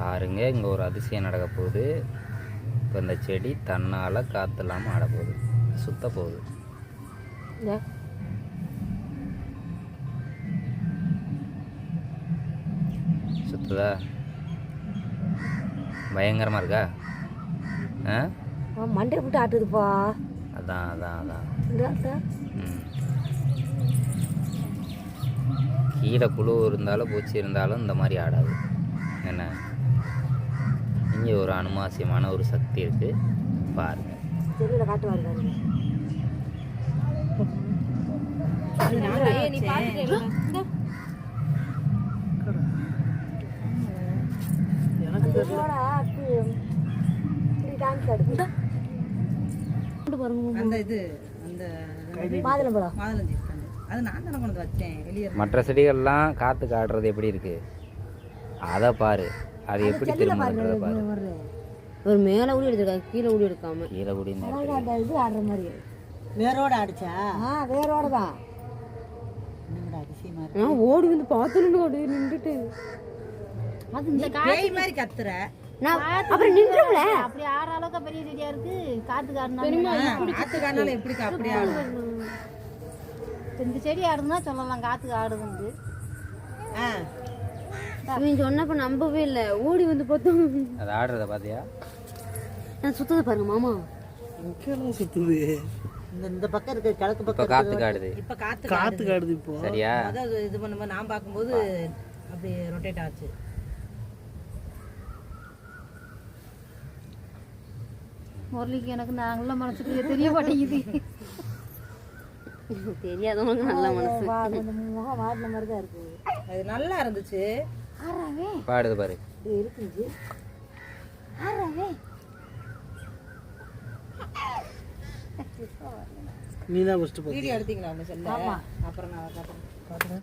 பாருங்க இங்கே ஒரு அதிசயம் நடக்க போகுது. இப்போ இந்த செடி தன்னால் காற்று இல்லாமல் ஆட போகுது. சுத்த போகுது. சுத்துதா? பயங்கரமாக இருக்கா? ஆ? மண்டையை போட்டு ஆட்டுதுப்பா. அதான் அதான் அதான். கீழே புழு இருந்தாலும் பூச்சி இருந்தாலும் இந்த மாதிரி ஆடாது. என்ன? இங்கே ஒரு அனுமாசியமான ஒரு சக்தி இருக்குது பாருங்க. தெருவில் காட்டுவாரு பாருங்க. நீ பார்த்துட்டே இரு. இந்த. இதோட அப்படி இப்படி டான்ஸ் ஆடுது. கொண்டு பாருங்க. அந்த இது அந்த மாதுளம்பழம். மாதுளஞ்சி கண்டு அது நான் தானே கொண்டு வந்து வச்சேன் வெளியே மற்ற செடிகள்லாம் காற்றுக்கு ஆடுறது எப்படி இருக்கு? அதை பாரு. அது எப்படி திரும்புறத பாரு ஒரு மேலே ஊடி எடுத்திருக்காங்க கீழே ஊடி எடுக்காம. கீழே குடி அந்த இது ஆடுற மாதிரி. வேரோட அடிச்சா ஆ வேரோட தான். ஓடி வந்து பார்த்துட்டு ஓடி நின்றுட்டு. அது இந்த பேய் மாதிரி கத்துற. நான் அப்புறம் நின்றுல அப்படி ஆற அளவுக்கு பெரிய செடியா இருக்கு. காத்து காரணம் ஆத்துக்காரனால எப்படி அப்படியே ஆடும் இந்த செடி ஆடுதுன்னா சொல்லலாம் காத்துக்கு ஆடுதுன்னு இவன் சொன்னப்ப நம்பவே இல்லை. ஓடி வந்து பார்த்தோம். அது ஆடுறத பார்த்தியா நான் சுத்ததை பாருங்க மாமா. இந்த இந்த பக்கம் இருக்க கிழக்கு பக்கம் காற்றுக்கு ஆடுது இப்ப காத்து காத்து காடுது. இப்போ. சரியா? அதாவது இது பண்ணும்போது நான் பார்க்கும்போது அப்படி ரொட்டேட் ஆச்சு. முரளிக்கு எனக்கு நல்ல மனசுக்கு தெரிய மாட்டேங்குது. தெரியாதவங்களுக்கு நல்ல மனசு. முகம் வாடின மாதிரி தான் இருக்கு. அது நல்லா இருந்துச்சு. பாடுது பாரு. இது இருக்குது வீடியோ எடுத்தீங்களா உங்க செல்ல? அப்புறம் நான் காட்டுறேன்